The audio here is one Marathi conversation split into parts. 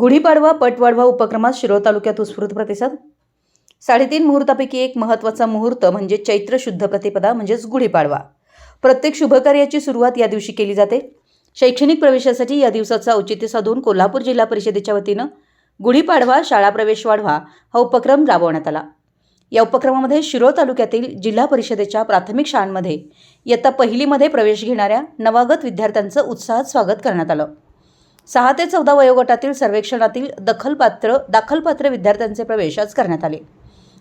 गुढीपाडवा पट वाढवा उपक्रमात शिरोळ तालुक्यात उत्स्फूर्त प्रतिसाद. साडेतीन मुहूर्तापैकी एक महत्त्वाचा मुहूर्त म्हणजे चैत्र शुद्ध प्रतिपदा म्हणजेच गुढीपाडवा. प्रत्येक शुभकार्याची सुरुवात या दिवशी केली जाते. शैक्षणिक प्रवेशासाठी या दिवसाचं औचित्य साधून कोल्हापूर जिल्हा परिषदेच्या वतीनं गुढीपाडवा शाळा प्रवेश वाढवा हा उपक्रम राबवण्यात आला. या उपक्रमामध्ये शिरोळ तालुक्यातील जिल्हा परिषदेच्या प्राथमिक शाळांमध्ये इयत्ता पहिलीमध्ये प्रवेश घेणाऱ्या नवागत विद्यार्थ्यांचं उत्साहात स्वागत करण्यात आलं. सहा ते चौदा वयोगटातील सर्वेक्षणातील दखलपात्र दाखलपात्र विद्यार्थ्यांचे प्रवेश आज करण्यात आले.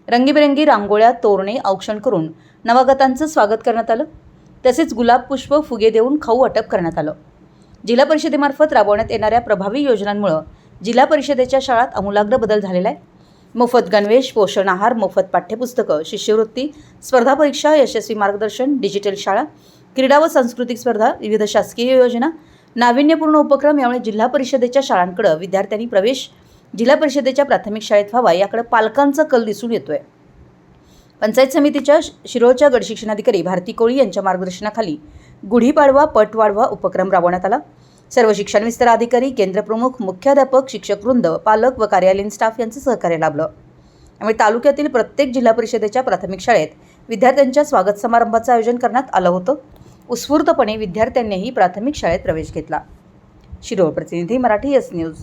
रंगीबेरंगी रांगोळ्या तोरणे औक्षण करून नवागतांचं स्वागत करण्यात आलं. तसेच गुलाब पुष्प फुगे देऊन खाऊ वाटप करण्यात आलं. जिल्हा परिषदेमार्फत राबवण्यात येणाऱ्या प्रभावी योजनांमुळं जिल्हा परिषदेच्या शाळात आमूलाग्र बदल झालेला आहे. मोफत गणवेश पोषण आहार मोफत पाठ्यपुस्तकं शिष्यवृत्ती स्पर्धा परीक्षा यशस्वी मार्गदर्शन डिजिटल शाळा क्रीडा व सांस्कृतिक स्पर्धा विविध शासकीय योजना नाविन्यपूर्ण उपक्रम यामुळे जिल्हा परिषदेच्या शाळांकडं विद्यार्थ्यांनी प्रवेश जिल्हा परिषदेच्या प्राथमिक शाळेत व्हावा याकडे पालकांचा कल दिसून येतोय. पंचायत समितीच्या शिरोळच्या गडशिक्षणाधिकारी भारती कोळी यांच्या मार्गदर्शनाखाली गुढीपाडवा पट वाढवा उपक्रम राबवण्यात आला. सर्व शिक्षण विस्तार अधिकारी केंद्रप्रमुख मुख्याध्यापक शिक्षक वृंद पालक व कार्यालयीन स्टाफ यांचं सहकार्य लाभलं. त्यामुळे तालुक्यातील प्रत्येक जिल्हा परिषदेच्या प्राथमिक शाळेत विद्यार्थ्यांच्या स्वागत समारंभाचं आयोजन करण्यात आलं होतं. उत्स्फूर्तपणे विद्यार्थ्यांनीही प्राथमिक शाळेत प्रवेश घेतला. शिरोळ प्रतिनिधी मराठी एस न्यूज